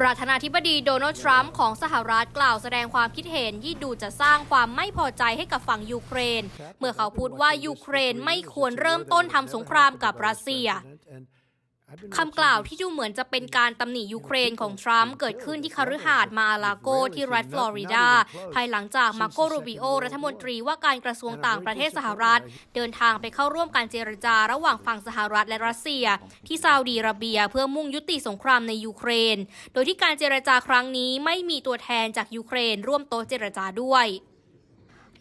ประธานาธิบดีโดนัลด์ทรัมป์ของสหรัฐกล่าวแสดงความคิดเห็นที่ดูจะสร้างความไม่พอใจให้กับฝั่งยูเครน เมื่อเขาพูดว่ายูเครนไม่ควรเริ่มต้นทำสงครามกับรัสเซีย คำกล่าวที่ดูเหมือนจะเป็นการตำหนิยูเครนของทรัมป์เกิดขึ้นที่คฤหาสน์มาอาลาโกที่รัฐฟลอริดา ภายหลังจากมาโกรูบิโอ รัฐมนตรีว่าการกระทรวงต่างประเทศสหรัฐ เดินทางไปเข้าร่วมการเจรจาระหว่างฝั่งสหรัฐและรัสเซีย ที่ซาอุดีอาระเบียเพื่อมุ่งยุติสงครามในยูเครน โดยที่การเจรจาครั้งนี้ไม่มีตัวแทนจากยูเครนร่วมโต๊ะเจรจาด้วย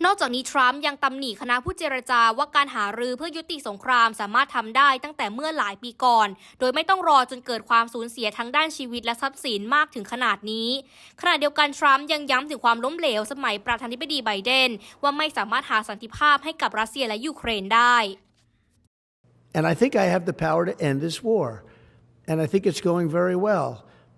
นอกจากนี้ทรัมป์ยังตำหนิคณะผู้เจรจาว่าการหารือเพื่อยุติสงครามสามารถทำได้ตั้งแต่เมื่อหลายปีก่อน โดยไม่ต้องรอจนเกิดความสูญเสียทั้งด้านชีวิตและทรัพย์สินมากถึงขนาดนี้ ขณะเดียวกันทรัมป์ยังย้ำถึงความล้มเหลวสมัยประธานาธิบดีไบเดน ว่าไม่สามารถหาสันติภาพให้กับรัสเซียและยูเครนได้ And I think I have the power to end this war. And I think it's going very well.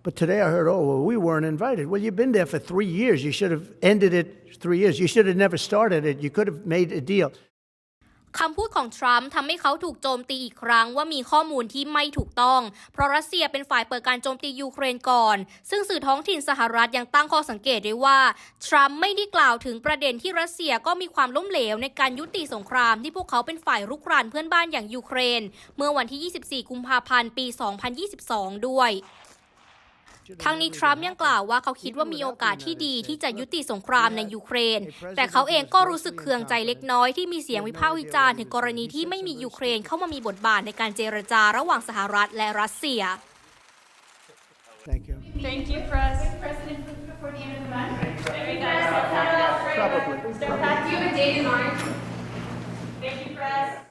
But today I heard, oh, well, we weren't invited. Well, you've been there for three years. You should have ended it three years. You should have never started it. You could have made a deal. คำพูดของทรัมป์ทำให้เขาถูกโจมตีอีกครั้งว่ามีข้อมูลที่ไม่ถูกต้อง เพราะรัสเซียเป็นฝ่ายเปิดการโจมตียูเครนก่อน ซึ่งสื่อท้องถิ่นสหรัฐยังตั้งข้อสังเกตด้วยว่า ทรัมป์ไม่ได้กล่าวถึงประเด็นที่รัสเซียก็มีความล้มเหลวในการยุติสงครามที่พวกเขาเป็นฝ่ายรุกรานเพื่อนบ้านอย่างยูเครน เมื่อวันที่ 24 กุมภาพันธ์ ปี 2022 ด้วย ทั้งนี้ทรัมป์ยังกล่าวว่าเขาคิดว่ามีโอกาสที่ดีที่จะยุติสงครามในยูเครน แต่เขาเองก็รู้สึกเคืองใจเล็กน้อยที่มีเสียงวิพากษ์วิจารณ์ถึงกรณีที่ไม่มียูเครนเข้ามามีบทบาทในการเจรจาระหว่างสหรัฐและรัสเซีย Thank you. Thank you, Press. President, for the end of the month. There we go. Step out. Probably. So, you have a date in mind? Thank you, Press.